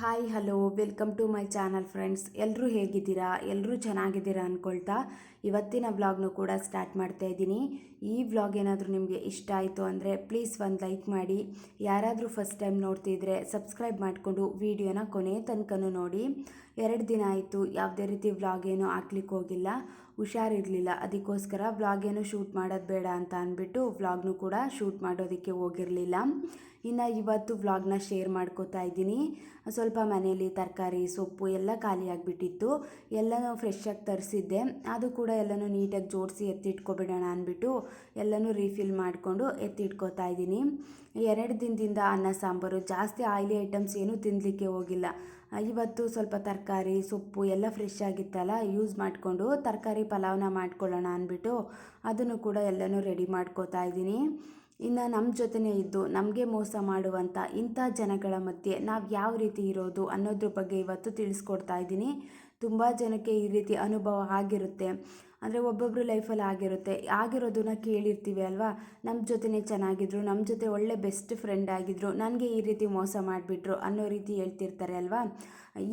Hi, hello, welcome to my channel friends. ಎಲ್ಲರೂ ಹೇಗಿದ್ದೀರಾ? ಎಲ್ಲರೂ ಚೆನ್ನಾಗಿದ್ದೀರಾ ಅಂದ್ಕೊಳ್ತಾ ಇವತ್ತಿನ ವ್ಲಾಗ್ನು ಕೂಡ ಸ್ಟಾರ್ಟ್ ಮಾಡ್ತಾ ಇದ್ದೀನಿ. ಈ ವ್ಲಾಗ್ ಏನಾದರೂ ನಿಮಗೆ ಇಷ್ಟ ಆಯಿತು ಅಂದರೆ ಪ್ಲೀಸ್ ಒಂದು ಲೈಕ್ ಮಾಡಿ. ಯಾರಾದರೂ ಫಸ್ಟ್ ಟೈಮ್ ನೋಡ್ತಿದ್ರೆ ಸಬ್ಸ್ಕ್ರೈಬ್ ಮಾಡಿಕೊಂಡು ವಿಡಿಯೋನ ಕೊನೆ ತನಕನೂ ನೋಡಿ. ಎರಡು ದಿನ ಆಯಿತು, ಯಾವುದೇ ರೀತಿ ವ್ಲಾಗ್ ಏನೂ ಹಾಕ್ಲಿಕ್ಕೆ ಹೋಗಿಲ್ಲ. ಹುಷಾರಿರಲಿಲ್ಲ. ಅದಕ್ಕೋಸ್ಕರ ವ್ಲಾಗ್ ಏನು ಶೂಟ್ ಮಾಡೋದು ಬೇಡ ಅಂತ ಅಂದ್ಬಿಟ್ಟು ವ್ಲಾಗ್ನು ಕೂಡ ಶೂಟ್ ಮಾಡೋದಕ್ಕೆ ಹೋಗಿರಲಿಲ್ಲ. ಇನ್ನು ಇವತ್ತು ವ್ಲಾಗ್ನ ಶೇರ್ ಮಾಡ್ಕೋತಾ ಇದ್ದೀನಿ. ಸ್ವಲ್ಪ ಮನೆಯಲ್ಲಿ ತರಕಾರಿ, ಸೊಪ್ಪು ಎಲ್ಲ ಖಾಲಿಯಾಗಿಬಿಟ್ಟಿತ್ತು ಎಲ್ಲನೂ ಫ್ರೆಶ್ಶಾಗಿ ತರಿಸಿದ್ದೆ. ಅದು ಕೂಡ ಎಲ್ಲನೂ ನೀಟಾಗಿ ಜೋಡಿಸಿ ಎತ್ತಿಟ್ಕೊಬಿಡೋಣ ಅಂದ್ಬಿಟ್ಟು ಎಲ್ಲನೂ ರೀಫಿಲ್ ಮಾಡಿಕೊಂಡು ಎತ್ತಿಟ್ಕೋತಾ ಇದ್ದೀನಿ. ಎರಡು ದಿನದಿಂದ ಅನ್ನ, ಸಾಂಬಾರು ಜಾಸ್ತಿ ಆಯಿಲಿ ಐಟಮ್ಸ್ ಏನೂ ತಿನ್ನಲಿಕ್ಕೆ ಹೋಗಿಲ್ಲ. ಇವತ್ತು ಸ್ವಲ್ಪ ತರಕಾರಿ, ಸೊಪ್ಪು ಎಲ್ಲ ಫ್ರೆಶ್ ಆಗಿತ್ತಲ್ಲ ಯೂಸ್ ಮಾಡಿಕೊಂಡು ತರಕಾರಿ ಪಲಾವ್ನ ಮಾಡ್ಕೊಳ್ಳೋಣ ಅಂದ್ಬಿಟ್ಟು ಅದನ್ನು ಕೂಡ ಎಲ್ಲನೂ ರೆಡಿ ಮಾಡ್ಕೋತಾ ಇದ್ದೀನಿ. ಇನ್ನು ನಮ್ಮ ಜೊತೆನೇ ಇದ್ದು ನಮಗೆ ಮೋಸ ಮಾಡುವಂಥ ಇಂಥ ಜನಗಳ ಮಧ್ಯೆ ನಾವು ಯಾವ ರೀತಿ ಇರೋದು ಅನ್ನೋದ್ರ ಬಗ್ಗೆ ಇವತ್ತು ತಿಳಿಸ್ಕೊಡ್ತಾ ಇದ್ದೀನಿ. ತುಂಬ ಜನಕ್ಕೆ ಈ ರೀತಿ ಅನುಭವ ಆಗಿರುತ್ತೆ. ಅಂದರೆ ಒಬ್ಬೊಬ್ಬರು ಲೈಫಲ್ಲಿ ಆಗಿರುತ್ತೆ. ಆಗಿರೋದನ್ನ ಕೇಳಿರ್ತೀವಿ ಅಲ್ವಾ? ನಮ್ಮ ಜೊತೆನೇ ಚೆನ್ನಾಗಿದ್ರು ನಮ್ಮ ಜೊತೆ ಒಳ್ಳೆ ಬೆಸ್ಟ್ ಫ್ರೆಂಡ್ ಆಗಿದ್ರು, ನನಗೆ ಈ ರೀತಿ ಮೋಸ ಮಾಡಿಬಿಟ್ರು ಅನ್ನೋ ರೀತಿ ಹೇಳ್ತಿರ್ತಾರೆ ಅಲ್ವಾ?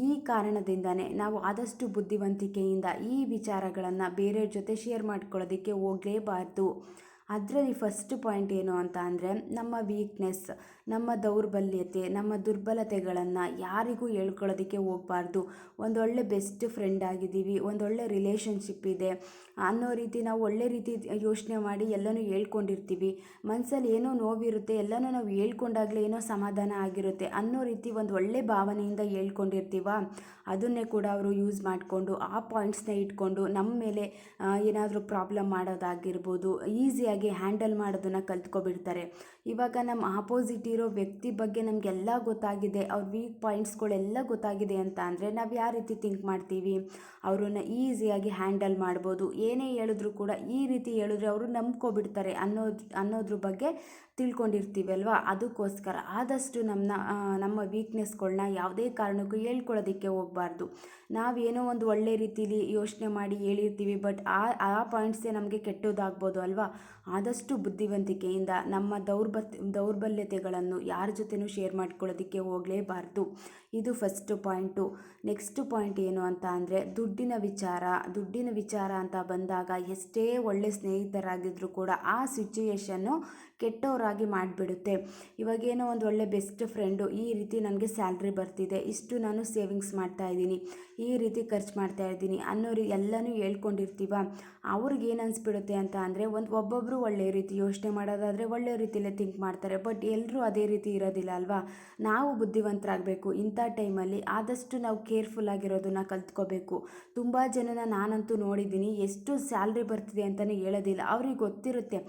ಈ ಕಾರಣದಿಂದನೇ ನಾವು ಆದಷ್ಟು ಬುದ್ಧಿವಂತಿಕೆಯಿಂದ ಈ ವಿಚಾರಗಳನ್ನು ಬೇರೆಯವ್ರ ಜೊತೆ ಶೇರ್ ಮಾಡ್ಕೊಳ್ಳೋದಕ್ಕೆ ಹೋಗಲೇಬಾರ್ದು. ಅದರಲ್ಲಿ ಫಸ್ಟ್ ಪಾಯಿಂಟ್ ಏನು ಅಂತ ಅಂದರೆ ನಮ್ಮ ವೀಕ್ನೆಸ್ ನಮ್ಮ ದೌರ್ಬಲ್ಯತೆ, ನಮ್ಮ ದುರ್ಬಲತೆಗಳನ್ನು ಯಾರಿಗೂ ಹೇಳ್ಕೊಳ್ಳೋದಕ್ಕೆ ಹೋಗಬಾರ್ದು. ಒಂದೊಳ್ಳೆ ಬೆಸ್ಟ್ ಫ್ರೆಂಡ್ ಆಗಿದ್ದೀವಿ ಒಂದೊಳ್ಳೆ ರಿಲೇಷನ್ಶಿಪ್ ಇದೆ ಅನ್ನೋ ರೀತಿ ನಾವು ಒಳ್ಳೆ ರೀತಿ ಯೋಚನೆ ಮಾಡಿ ಎಲ್ಲನೂ ಹೇಳ್ಕೊಂಡಿರ್ತೀವಿ. ಮನಸ್ಸಲ್ಲಿ ಏನೋ ನೋವಿರುತ್ತೆ, ಎಲ್ಲನೂ ನಾವು ಹೇಳ್ಕೊಂಡಾಗಲೇ ಏನೋ ಸಮಾಧಾನ ಆಗಿರುತ್ತೆ ಅನ್ನೋ ರೀತಿ ಒಂದು ಒಳ್ಳೆ ಭಾವನೆಯಿಂದ ಹೇಳ್ಕೊಂಡಿರ್ತೀವ, ಅದನ್ನೇ ಕೂಡ ಅವರು ಯೂಸ್ ಮಾಡಿಕೊಂಡು ಆ ಪಾಯಿಂಟ್ಸ್ನ ಇಟ್ಕೊಂಡು ನಮ್ಮ ಮೇಲೆ ಏನಾದರೂ ಪ್ರಾಬ್ಲಮ್ ಮಾಡೋದಾಗಿರ್ಬೋದು ಈಸಿಯಾಗಿ ಹ್ಯಾಂಡಲ್ ಮಾಡೋದನ್ನು ಕಲ್ತ್ಕೊಬಿಡ್ತಾರೆ. ಇವಾಗ ನಮ್ಮ ಆಪೋಸಿಟ್ ಇರೋ ವ್ಯಕ್ತಿ ಬಗ್ಗೆ ನಮಗೆಲ್ಲ ಗೊತ್ತಾಗಿದೆ, ಅವ್ರ ವೀಕ್ ಪಾಯಿಂಟ್ಸ್ಗಳೆಲ್ಲ ಗೊತ್ತಾಗಿದೆ ಅಂತ ಅಂದರೆ ನಾವು ಯಾವ ರೀತಿ ಥಿಂಕ್ ಮಾಡ್ತೀವಿ? ಅವರನ್ನು ಈಸಿಯಾಗಿ ಹ್ಯಾಂಡಲ್ ಮಾಡ್ಬೋದು. ಏನೇ ಹೇಳಿದ್ರು ಕೂಡ ಈ ರೀತಿ ಹೇಳಿದ್ರೆ ಅವರು ನಂಬ್ಕೊಬಿಡ್ತಾರೆ ಅನ್ನೋದು ಅನ್ನೋದ್ರ ಬಗ್ಗೆ ತಿಳ್ಕೊಂಡಿರ್ತೀವಿ ಅಲ್ವಾ ಅದಕ್ಕೋಸ್ಕರ ಆದಷ್ಟು ನಮ್ಮನ್ನ ನಮ್ಮ ವೀಕ್ನೆಸ್ಗಳನ್ನ ಯಾವುದೇ ಕಾರಣಕ್ಕೂ ಹೇಳ್ಕೊಳ್ಳೋದಕ್ಕೆ ಹೋಗಬಾರ್ದು. ನಾವೇನೋ ಒಂದು ಒಳ್ಳೆ ರೀತಿಲಿ ಯೋಚನೆ ಮಾಡಿ ಹೇಳಿರ್ತೀವಿ, ಬಟ್ ಆ ಆ ಪಾಯಿಂಟ್ಸೇ ನಮಗೆ ಕೆಟ್ಟೋದಾಗ್ಬೋದು ಅಲ್ವಾ? ಆದಷ್ಟು ಬುದ್ಧಿವಂತಿಕೆಯಿಂದ ನಮ್ಮ ದೌರ್ಬ ದೌರ್ಬಲ್ಯತೆಗಳನ್ನು ಯಾರ ಜೊತೆನೂ ಶೇರ್ ಮಾಡ್ಕೊಳ್ಳೋದಕ್ಕೆ ಹೋಗಲೇಬಾರ್ದು. ಇದು ಫಸ್ಟ್ ಪಾಯಿಂಟು ನೆಕ್ಸ್ಟ್ ಪಾಯಿಂಟ್ ಏನು ಅಂತ ಅಂದರೆ ದುಡ್ಡಿನ ವಿಚಾರ. ದುಡ್ಡಿನ ವಿಚಾರ ಅಂತ ಬಂದಾಗ ಎಷ್ಟೇ ಒಳ್ಳೆ ಸ್ನೇಹಿತರಾಗಿದ್ದರೂ ಕೂಡ ಆ ಸಿಚುಯೇಷನ್ನು ಕೆಟ್ಟವರಾಗಿ ಮಾಡಿಬಿಡುತ್ತೆ. ಇವಾಗೇನೋ ಒಂದು ಒಳ್ಳೆ ಬೆಸ್ಟ್ ಫ್ರೆಂಡು ಈ ರೀತಿ ನನಗೆ ಸ್ಯಾಲ್ರಿ ಬರ್ತಿದೆ. ಇಷ್ಟು ನಾನು ಸೇವಿಂಗ್ಸ್ ಮಾಡ್ತಾ ಇದ್ದೀನಿ. ಈ ರೀತಿ ಖರ್ಚು ಮಾಡ್ತಾ ಇದ್ದೀನಿ ಅನ್ನೋರು ಎಲ್ಲನೂ ಹೇಳ್ಕೊಂಡಿರ್ತೀವ. ಅವ್ರಿಗೆ ಏನು ಅನಿಸ್ಬಿಡುತ್ತೆ ಅಂತ ಅಂದರೆ ಒಂದು ಒಬ್ಬೊಬ್ಬರು ಒಳ್ಳೆ ರೀತಿ ಯೋಚನೆ ಮಾಡೋದಾದರೆ ಒಳ್ಳೆ ರೀತಿಯಲ್ಲೇ ಥಿಂಕ್ ಮಾಡ್ತಾರೆ. ಬಟ್ ಎಲ್ಲರೂ ಅದೇ ರೀತಿ ಇರೋದಿಲ್ಲ ಅಲ್ವಾ? ನಾವು ಬುದ್ಧಿವಂತರಾಗಬೇಕು. ಇಂಥ ಟೈಮಲ್ಲಿ ಆದಷ್ಟು ನಾವು ಕೇರ್ಫುಲ್ ಆಗಿರೋದನ್ನ ಕಲ್ತ್ಕೋಬೇಕು. ತುಂಬ ಜನನ ನಾನಂತೂ ನೋಡಿದ್ದೀನಿ. ಎಷ್ಟು ಸ್ಯಾಲ್ರಿ ಬರ್ತಿದೆ ಅಂತಲೇ ಹೇಳೋದಿಲ್ಲ. ಅವ್ರಿಗೆ ಗೊತ್ತಿರುತ್ತೆ.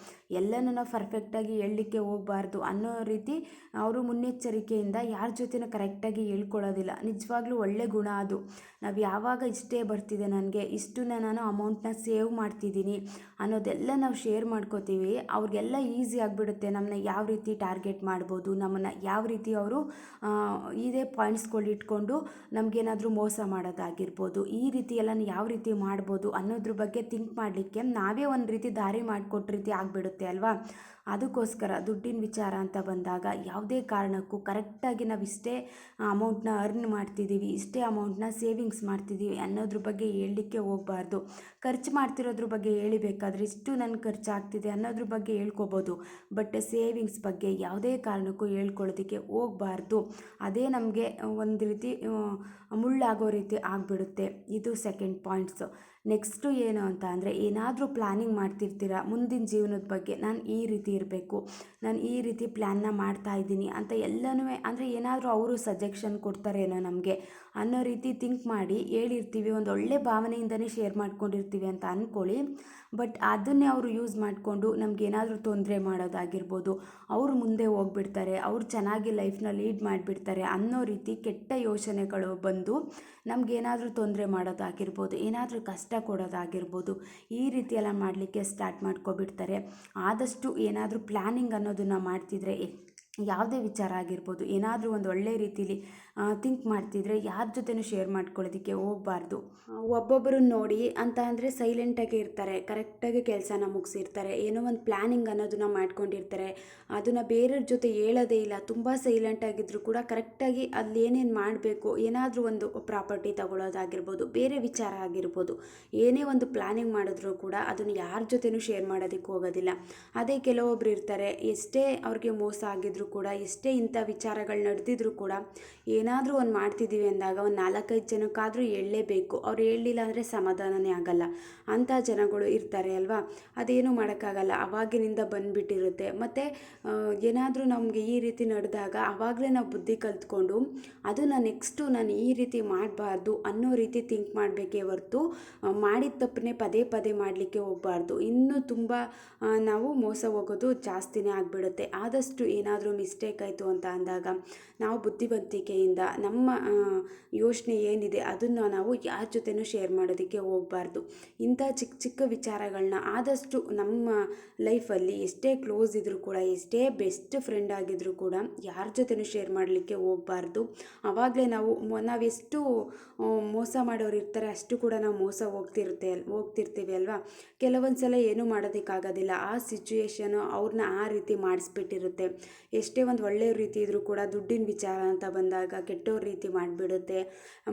ಎಲ್ಲನೂ ನಾವು ಪರ್ಫೆಕ್ಟಾಗಿ ಹೇಳಲಿಕ್ಕೆ ಹೋಗಬಾರ್ದು ಅನ್ನೋ ರೀತಿ ಅವರು ಮುನ್ನೆಚ್ಚರಿಕೆಯಿಂದ ಯಾರ ಜೊತೆನೂ ಕರೆಕ್ಟಾಗಿ ಹೇಳ್ಕೊಳ್ಳೋದಿಲ್ಲ. ನಿಜವಾಗ್ಲೂ ಒಳ್ಳೆ ಗುಣ ಅದು. ನಾವು ಯಾವಾಗ ಇಷ್ಟೇ ಬರ್ತಿದೆ ನನಗೆ, ಇಷ್ಟನ್ನ ನಾನು ಅಮೌಂಟ್ನ ಸೇವ್ ಮಾಡ್ತಿದ್ದೀನಿ ಅನ್ನೋದೆಲ್ಲ ನಾವು ಶೇರ್ ಮಾಡ್ಕೋತೀವಿ. ಅವ್ರಿಗೆಲ್ಲ ಈಸಿ ಆಗಿಬಿಡುತ್ತೆ ನಮ್ಮನ್ನ ಯಾವ ರೀತಿ ಟಾರ್ಗೆಟ್ ಮಾಡ್ಬೋದು, ನಮ್ಮನ್ನು ಯಾವ ರೀತಿ ಅವರು ಇದೇ ಪಾಯಿಂಟ್ಸ್ಗಳು ಇಟ್ಕೊಂಡು ನಮಗೇನಾದರೂ ಮೋಸ ಮಾಡೋದಾಗಿರ್ಬೋದು, ಈ ರೀತಿ ಎಲ್ಲ ಯಾವ ರೀತಿ ಮಾಡ್ಬೋದು ಅನ್ನೋದ್ರ ಬಗ್ಗೆ ಥಿಂಕ್ ಮಾಡಲಿಕ್ಕೆ ನಾವೇ ಒಂದು ರೀತಿ ದಾರಿ ಮಾಡಿಕೊಟ್ಟ ರೀತಿ ಆಗಿಬಿಡುತ್ತೆ ಅಲ್ವಾ? ಅದಕ್ಕೋಸ್ಕರ ದುಡ್ಡಿನ ವಿಚಾರ ಅಂತ ಬಂದಾಗ ಯಾವುದೇ ಕಾರಣಕ್ಕೂ ಕರೆಕ್ಟಾಗಿ ನಾವು ಇಷ್ಟೇ ಅಮೌಂಟ್ನ ಅರ್ನ್ ಮಾಡ್ತಿದ್ದೀವಿ ಇಷ್ಟೇ ಅಮೌಂಟ್ನ ಸೇವಿಂಗ್ಸ್ ಮಾಡ್ತಿದ್ದೀವಿ ಅನ್ನೋದ್ರ ಬಗ್ಗೆ ಹೇಳಲಿಕ್ಕೆ ಹೋಗಬಾರ್ದು. ಖರ್ಚು ಮಾಡ್ತಿರೋದ್ರ ಬಗ್ಗೆ ಹೇಳಿಬೇಕಾದ್ರೆ ಇಷ್ಟು ನನ್ನ ಖರ್ಚಾಗ್ತಿದೆ ಅನ್ನೋದ್ರ ಬಗ್ಗೆ ಹೇಳ್ಕೊಬೋದು ಬಟ್ ಸೇವಿಂಗ್ಸ್ ಬಗ್ಗೆ ಯಾವುದೇ ಕಾರಣಕ್ಕೂ ಹೇಳ್ಕೊಳ್ಳೋದಕ್ಕೆ ಹೋಗಬಾರ್ದು. ಅದೇ ನಮಗೆ ಒಂದು ರೀತಿ ಮುಳ್ಳಾಗೋ ರೀತಿ ಆಗಿಬಿಡುತ್ತೆ. ಇದು ಸೆಕೆಂಡ್ ಪಾಯಿಂಟ್ಸು ನೆಕ್ಸ್ಟು ಏನು ಅಂತ ಅಂದರೆ ಏನಾದರೂ ಪ್ಲ್ಯಾನಿಂಗ್ ಮಾಡ್ತಿರ್ತೀರ, ಮುಂದಿನ ಜೀವನದ ಬಗ್ಗೆ ನಾನು ಈ ರೀತಿ ಇರಬೇಕು, ನಾನು ಈ ರೀತಿ ಪ್ಲ್ಯಾನ್ನ ಮಾಡ್ತಾ ಇದ್ದೀನಿ ಅಂತ ಎಲ್ಲನೂ ಅಂದರೆ ಏನಾದರೂ ಅವರು ಸಜೆಷನ್ ಕೊಡ್ತಾರೇನೋ ನಮಗೆ ಅನ್ನೋ ರೀತಿ ಥಿಂಕ್ ಮಾಡಿ ಹೇಳಿರ್ತೀವಿ, ಒಂದು ಒಳ್ಳೆ ಭಾವನೆಯಿಂದನೇ ಶೇರ್ ಮಾಡ್ಕೊಂಡಿರ್ತೀವಿ ಅಂತ ಅಂದ್ಕೊಳ್ಳಿ ಬಟ್ ಅದನ್ನೇ ಅವರು ಯೂಸ್ ಮಾಡಿಕೊಂಡು ನಮಗೇನಾದರೂ ತೊಂದರೆ ಮಾಡೋದಾಗಿರ್ಬೋದು, ಅವರು ಮುಂದೆ ಹೋಗ್ಬಿಡ್ತಾರೆ, ಅವ್ರು ಚೆನ್ನಾಗಿ ಲೈಫ್ನ ಲೀಡ್ ಮಾಡಿಬಿಡ್ತಾರೆ ಅನ್ನೋ ರೀತಿ ಕೆಟ್ಟ ಯೋಚನೆಗಳು ಬಂದು ನಮಗೇನಾದರೂ ತೊಂದರೆ ಮಾಡೋದಾಗಿರ್ಬೋದು, ಏನಾದರೂ ಕಷ್ಟ ಕೊಡೋದಾಗಿರ್ಬೋದು. ಈ ರೀತಿಯೆಲ್ಲ ಮಾಡಲಿಕ್ಕೆ ಸ್ಟಾರ್ಟ್ ಮಾಡ್ಕೊಬಿಡ್ತಾರೆ. ಆದಷ್ಟು ಏನಾದರೂ ಪ್ಲ್ಯಾನಿಂಗ್ ಅನ್ನೋದನ್ನು ಮಾಡ್ತಿದ್ರೆ ಯಾವುದೇ ವಿಚಾರ ಆಗಿರ್ಬೋದು, ಏನಾದರೂ ಒಂದು ಒಳ್ಳೆಯ ರೀತಿಲಿ ಥಿಂಕ್ ಮಾಡ್ತಿದ್ರೆ ಯಾರ ಜೊತೆನೂ ಶೇರ್ ಮಾಡ್ಕೊಳ್ಳೋದಕ್ಕೆ ಹೋಗ್ಬಾರ್ದು. ಒಬ್ಬೊಬ್ಬರು ನೋಡಿ ಅಂತ ಅಂದರೆ ಸೈಲೆಂಟಾಗಿ ಇರ್ತಾರೆ ಕರೆಕ್ಟಾಗಿ ಕೆಲಸನ ಮುಗಿಸಿರ್ತಾರೆ, ಏನೋ ಒಂದು ಪ್ಲ್ಯಾನಿಂಗ್ ಅನ್ನೋದನ್ನ ಮಾಡ್ಕೊಂಡಿರ್ತಾರೆ, ಅದನ್ನು ಬೇರೆಯವ್ರ ಜೊತೆ ಹೇಳೋದೇ ಇಲ್ಲ, ತುಂಬ ಸೈಲೆಂಟಾಗಿದ್ದರೂ ಕೂಡ ಕರೆಕ್ಟಾಗಿ ಅಲ್ಲಿ ಏನೇನು ಮಾಡಬೇಕು, ಏನಾದರೂ ಒಂದು ಪ್ರಾಪರ್ಟಿ ತಗೊಳ್ಳೋದಾಗಿರ್ಬೋದು ಬೇರೆ ವಿಚಾರ ಆಗಿರ್ಬೋದು, ಏನೇ ಒಂದು ಪ್ಲ್ಯಾನಿಂಗ್ ಮಾಡಿದ್ರು ಕೂಡ ಅದನ್ನು ಯಾರ ಜೊತೆನೂ ಶೇರ್ ಮಾಡೋದಕ್ಕೆ ಹೋಗೋದಿಲ್ಲ. ಅದೇ ಕೆಲವೊಬ್ರು ಇರ್ತಾರೆ, ಎಷ್ಟೇ ಅವ್ರಿಗೆ ಮೋಸ ಆಗಿದ್ರು ಕೂಡ, ಎಷ್ಟೇ ಇಂಥ ವಿಚಾರಗಳು ನಡೆದಿದ್ರು ಕೂಡ ಏನಾದರೂ ಒಂದು ಮಾಡ್ತಿದ್ದೀವಿ ಅಂದಾಗ ಒಂದು ನಾಲ್ಕೈದು ಜನಕ್ಕಾದರೂ ಹೇಳಲೇಬೇಕು. ಅವ್ರು ಹೇಳಲಿಲ್ಲ ಅಂದರೆ ಸಮಾಧಾನನೇ ಆಗಲ್ಲ. ಅಂಥ ಜನಗಳು ಇರ್ತಾರೆ ಅಲ್ವಾ? ಅದೇನು ಮಾಡೋಕ್ಕಾಗಲ್ಲ. ಅವಾಗಿನಿಂದ ಬಂದುಬಿಟ್ಟಿರುತ್ತೆ. ಮತ್ತು ಏನಾದರೂ ನಮಗೆ ಈ ರೀತಿ ನಡೆದಾಗ ಆವಾಗಲೇ ನಾವು ಬುದ್ಧಿ ಕಲ್ತ್ಕೊಂಡು ಅದನ್ನು ನೆಕ್ಸ್ಟು ನಾನು ಈ ರೀತಿ ಮಾಡಬಾರ್ದು ಅನ್ನೋ ರೀತಿ ಥಿಂಕ್ ಮಾಡಬೇಕೇ ಹೊರತು ಮಾಡಿದ ತಪ್ಪನ್ನೇ ಪದೇ ಪದೇ ಮಾಡಲಿಕ್ಕೆ ಹೋಗಬಾರ್ದು. ಇನ್ನೂ ತುಂಬ ನಾವು ಮೋಸ ಹೋಗೋದು ಜಾಸ್ತಿನೇ ಆಗಿಬಿಡುತ್ತೆ. ಆದಷ್ಟು ಏನಾದರೂ ಮಿಸ್ಟೇಕ್ ಆಯಿತು ಅಂತ ಅಂದಾಗ ನಾವು ಬುದ್ಧಿವಂತಿಕೆಯಿಂದ ನಮ್ಮ ಆ, ಯೋಚನೆ ಏನಿದೆ ಅದನ್ನು ನಾವು ಯಾರ ಜೊತೆನೂ ಶೇರ್ ಮಾಡೋದಕ್ಕೆ ಹೋಗಬಾರ್ದು. ಇಂಥ ಚಿಕ್ಕ ಚಿಕ್ಕ ವಿಚಾರಗಳನ್ನ ಆದಷ್ಟು ನಮ್ಮ ಲೈಫಲ್ಲಿ ಎಷ್ಟೇ ಕ್ಲೋಸ್ ಇದ್ದರೂ ಕೂಡ ಎಷ್ಟೇ ಬೆಸ್ಟ್ ಫ್ರೆಂಡ್ ಆಗಿದ್ದರೂ ಕೂಡ ಯಾರ ಜೊತೆನೂ ಶೇರ್ ಮಾಡಲಿಕ್ಕೆ ಹೋಗಬಾರ್ದು. ಆವಾಗಲೇ ನಾವು ನಾವೆಷ್ಟು ಮೋಸ ಮಾಡೋರು ಇರ್ತಾರೆ ಅಷ್ಟು ಕೂಡ ನಾವು ಮೋಸ ಹೋಗ್ತಿರುತ್ತೆ ಹೋಗ್ತಿರ್ತೀವಿ ಅಲ್ವಾ? ಕೆಲವೊಂದು ಸಲ ಏನೂ ಮಾಡೋದಕ್ಕಾಗೋದಿಲ್ಲ. ಆ ಸಿಚುಯೇಷನು ಅವ್ರನ್ನ ಆ ರೀತಿ ಮಾಡಿಸ್ಬಿಟ್ಟಿರುತ್ತೆ. ಎಷ್ಟೇ ಒಂದು ಒಳ್ಳೆಯ ರೀತಿ ಇದ್ದರೂ ಕೂಡ ದುಡ್ಡಿನ ವಿಚಾರ ಅಂತ ಬಂದಾಗ ಕೆಟ್ಟೋರ ರೀತಿ ಮಾಡಿಬಿಡುತ್ತೆ.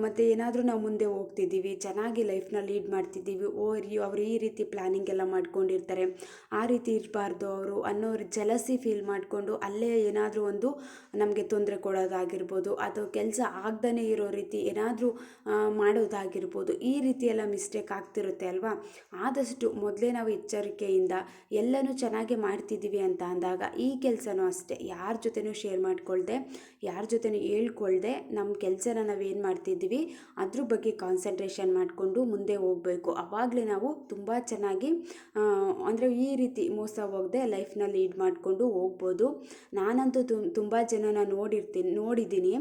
ಮತ್ತು ಏನಾದರೂ ನಾವು ಮುಂದೆ ಹೋಗ್ತಿದ್ದೀವಿ, ಚೆನ್ನಾಗಿ ಲೈಫ್ನ ಲೀಡ್ ಮಾಡ್ತಿದ್ದೀವಿ, ಓ ಅವರು ಈ ರೀತಿ ಪ್ಲ್ಯಾನಿಂಗ್ ಎಲ್ಲ ಮಾಡ್ಕೊಂಡಿರ್ತಾರೆ, ಆ ರೀತಿ ಇರಬಾರ್ದು ಅವರು ಅನ್ನೋ ಜಲಸಿ ಫೀಲ್ ಮಾಡಿಕೊಂಡು ಅಲ್ಲೇ ಏನಾದರೂ ಒಂದು ನಮಗೆ ತೊಂದರೆ ಕೊಡೋದಾಗಿರ್ಬೋದು ಅಥವಾ ಕೆಲಸ ಆಗ್ದೇ ಇರೋ ರೀತಿ ಏನಾದರೂ ಮಾಡೋದಾಗಿರ್ಬೋದು, ಈ ರೀತಿ ಎಲ್ಲ ಮಿಸ್ಟೇಕ್ ಆಗ್ತಿರುತ್ತೆ ಅಲ್ವಾ? ಆದಷ್ಟು ಮೊದಲೇ ನಾವು ಎಚ್ಚರಿಕೆಯಿಂದ ಎಲ್ಲನೂ ಚೆನ್ನಾಗಿ ಮಾಡ್ತಿದ್ದೀವಿ ಅಂತ ಅಂದಾಗ ಈ ಕೆಲಸನೂ ಅಷ್ಟೇ, ಯಾರ ಜೊತೆನೂ ಶೇರ್ ಮಾಡ್ಕೊಳ್ದೆ, ಯಾರ ಜೊತೆನೂ ಹೇಳ್ಕೊಳ್ದೆ ನಮ್ಮ ಕೆಲಸನ ನಾವೇನು ಮಾಡ್ತಿದ್ದೀವಿ, ಅದ್ರ ಬಗ್ಗೆ ಕಾನ್ಸಂಟ್ರೇಷನ್ ಮಾಡಿಕೊಂಡು ಮುಂದೆ ಹೋಗಬೇಕು. ಆವಾಗಲೇ ನಾವು ತುಂಬ ಚೆನ್ನಾಗಿ ಅಂದರೆ ಈ ರೀತಿ ಮೋಸ ಹೋಗದೆ ಲೈಫ್ನ ಲೀಡ್ ಮಾಡಿಕೊಂಡು ಹೋಗ್ಬೋದು. ನಾನಂತೂ ತುಂಬ ಜನನ ನೋಡಿರ್ತೀನಿ, ನೋಡಿದ್ದೀನಿ.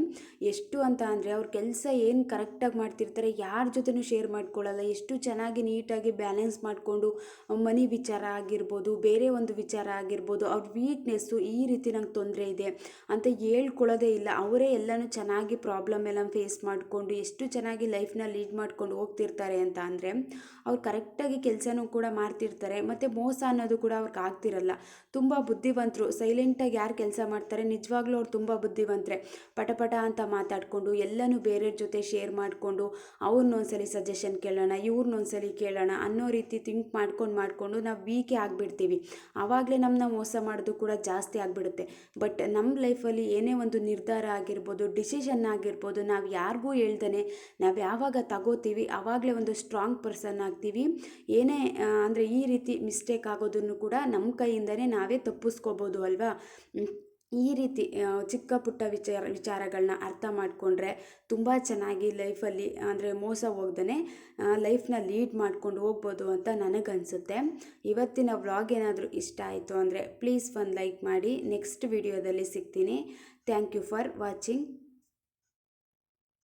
ಎಷ್ಟು ಅಂತ ಅಂದರೆ ಅವ್ರ ಕೆಲಸ ಏನು ಕರೆಕ್ಟಾಗಿ ಮಾಡ್ತಿರ್ತಾರೆ, ಯಾರ ಜೊತೆನೂ ಶೇರ್ ಮಾಡ್ಕೊಳ್ಳಲ್ಲ. ಎಷ್ಟು ಚೆನ್ನಾಗಿ ನೀಟಾಗಿ ಬ್ಯಾಲೆನ್ಸ್ ಮಾಡಿಕೊಂಡು, ಮನಿ ವಿಚಾರ ಆಗಿರ್ಬೋದು, ಬೇರೆ ಒಂದು ವಿಚಾರ ಆಗಿರ್ಬೋದು, ಅವ್ರ ವೀಕ್ನೆಸ್ಸು ಈ ರೀತಿ ನಂಗೆ ತೊಂದರೆ ಇದೆ ಅಂತ ಹೇಳ್ಕೊಳ್ಳೋದೇ ಇಲ್ಲ. ಅವರೇ ಎಲ್ಲನೂ ಚೆನ್ನಾಗಿ ಪ್ರಾಬ್ಲಮ್ ಎಲ್ಲ ಫೇಸ್ ಮಾಡಿಕೊಂಡು, ಎಷ್ಟು ಚೆನ್ನಾಗಿ ಲೈಫ್ನ ಲೀಡ್ ಮಾಡ್ಕೊಂಡು ಹೋಗ್ತಿರ್ತಾರೆ ಅಂತ ಅಂದರೆ, ಅವ್ರು ಕರೆಕ್ಟಾಗಿ ಕೆಲಸನೂ ಕೂಡ ಮಾಡ್ತಿರ್ತಾರೆ, ಮತ್ತು ಮೋಸ ಅನ್ನೋದು ಕೂಡ ಅವ್ರಿಗೆ ಆಗ್ತಿರಲ್ಲ. ತುಂಬ ಬುದ್ಧಿವಂತರು ಸೈಲೆಂಟಾಗಿ ಯಾರು ಕೆಲಸ ಮಾಡ್ತಾರೆ, ನಿಜವಾಗ್ಲೂ ಅವ್ರು ತುಂಬ ಬುದ್ಧಿವಂತರೆ. ಪಟಪಟ ಪಟ ಅಂತ ಮಾತಾಡಿಕೊಂಡು, ಎಲ್ಲನೂ ಬೇರೆಯವ್ರ ಜೊತೆ ಶೇರ್ ಮಾಡಿಕೊಂಡು ಅವ್ರನ್ನೊಂದ್ಸಲಿ ಸಜೆಷನ್ ಕೇಳೋಣ ಇವ್ರನ್ನೊಂದ್ಸಲಿ ಕೇಳೋಣ ಅನ್ನೋ ರೀತಿ ಥಿಂಕ್ ಮಾಡ್ಕೊಂಡು ಮಾಡಿಕೊಂಡು ನಾವು ವೀಕೆ ಆಗಿಬಿಡ್ತೀವಿ. ಆವಾಗಲೇ ನಮ್ಮನ್ನ ಮೋಸ ಮಾಡೋದು ಕೂಡ ಜಾಸ್ತಿ ಆಗಿಬಿಡುತ್ತೆ. ಬಟ್ ನಮ್ಮ ಲೈಫಲ್ಲಿ ಏನೇ ಒಂದು ನಿರ್ಧಾರ ಆಗಿರ್ಬೋದು ಡಿಸಿಷನ್ ಆಗಿರ್ಬೋದು, ನಾವು ಯಾರಿಗೂ ಹೇಳ್ದೇ ನಾವು ಯಾವಾಗ ತಗೋತೀವಿ ಆವಾಗಲೇ ಒಂದು ಸ್ಟ್ರಾಂಗ್ ಪರ್ಸನ್ ಆಗ್ತೀವಿ. ಏನೇ ಅಂದರೆ ಈ ರೀತಿ ಮಿಸ್ಟೇಕ್ ಆಗೋದನ್ನು ಕೂಡ ನಮ್ಮ ಕೈಯಿಂದನೇ ನಾವೇ ತಪ್ಪಿಸ್ಕೋಬೋದು ಅಲ್ವಾ? ಈ ರೀತಿ ಚಿಕ್ಕ ಪುಟ್ಟ ವಿಚಾರ ವಿಚಾರಗಳನ್ನ ಅರ್ಥ ಮಾಡಿಕೊಂಡ್ರೆ ತುಂಬ ಚೆನ್ನಾಗಿ ಲೈಫಲ್ಲಿ ಅಂದರೆ ಮೋಸ ಹೋಗ್ದೇ ಲೈಫ್ನ ಲೀಡ್ ಮಾಡ್ಕೊಂಡು ಹೋಗ್ಬೋದು ಅಂತ ನನಗನ್ಸುತ್ತೆ. ಇವತ್ತಿನ ವ್ಲಾಗ್ ಏನಾದರೂ ಇಷ್ಟ ಆಯಿತು ಅಂದರೆ ಪ್ಲೀಸ್ ಒಂದು ಲೈಕ್ ಮಾಡಿ ನೆಕ್ಸ್ಟ್ ವಿಡಿಯೋದಲ್ಲಿ ಸಿಗ್ತೀನಿ. Thank you for watching